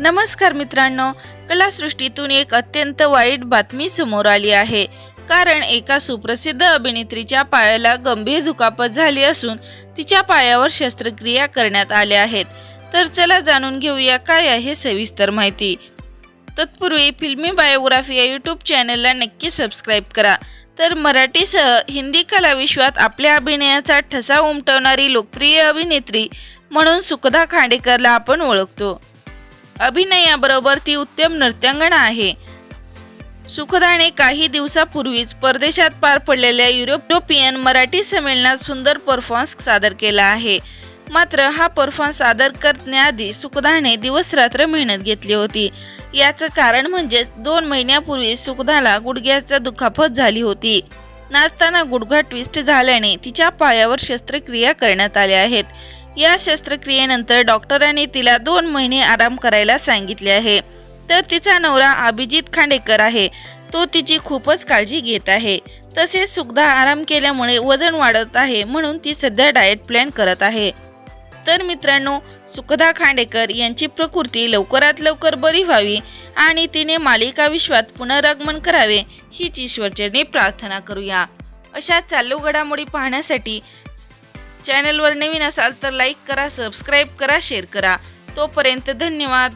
नमस्कार मित्रांनो कलासृष्टीतून एक अत्यंत वाईट बातमी समोर आली आहे. कारण एका सुप्रसिद्ध अभिनेत्रीच्या पायाला गंभीर दुखापत झाली असून तिच्या पायावर शस्त्रक्रिया करण्यात आल्या आहेत. तर चला जाणून घेऊया काय आहे सविस्तर माहिती. तत्पूर्वी फिल्मी बायोग्राफी या यूट्यूब चॅनलला नक्की सबस्क्राईब करा. तर मराठीसह हिंदी कलाविश्वात आपल्या अभिनयाचा ठसा उमटवणारी लोकप्रिय अभिनेत्री म्हणून सुखदा खांडेकरला आपण ओळखतो. अभिनयाबरोबर ती उत्तम नृत्यांगणा आहे. सुखदाने काही दिवसापूर्वीच परदेशात पार पडलेल्या युरोपियन मराठी संमेलनात सुंदर परफॉर्मन्स सादर केला आहे. मात्र हा परफॉर्मन्स सादर करण्याआधी सुखदाने दिवस रात्र मेहनत घेतली होती. याचं कारण म्हणजे दोन महिन्यापूर्वी सुखदाला गुडघ्याचा दुखापत झाली होती. नाचताना गुडघा ट्विस्ट झाल्याने तिच्या पायावर शस्त्रक्रिया करण्यात आल्या आहेत. या शस्त्रक्रियेनंतर डॉक्टरांनी तिला दोन महिने आराम करायला सांगितले आहे. तर तिचा नवरा अभिजित खांडेकर आहे. तो तिची खूपच काळजी घेत आहे. तसेच सुखदा आराम केल्यामुळे वजन वाढत आहे म्हणून ती सध्या डाएट प्लॅन करत आहे. तर मित्रांनो सुखदा खांडेकर यांची प्रकृती लवकरात लवकर बरी व्हावी आणि तिने मालिका विश्वात पुनरागमन करावे हीच ईश्वरचरणी प्रार्थना करूया. अशा चालू घडामोडी पाहण्यासाठी चॅनलवर नवीन असाल तर लाईक करा सबस्क्राईब करा शेअर करा. तोपर्यंत धन्यवाद.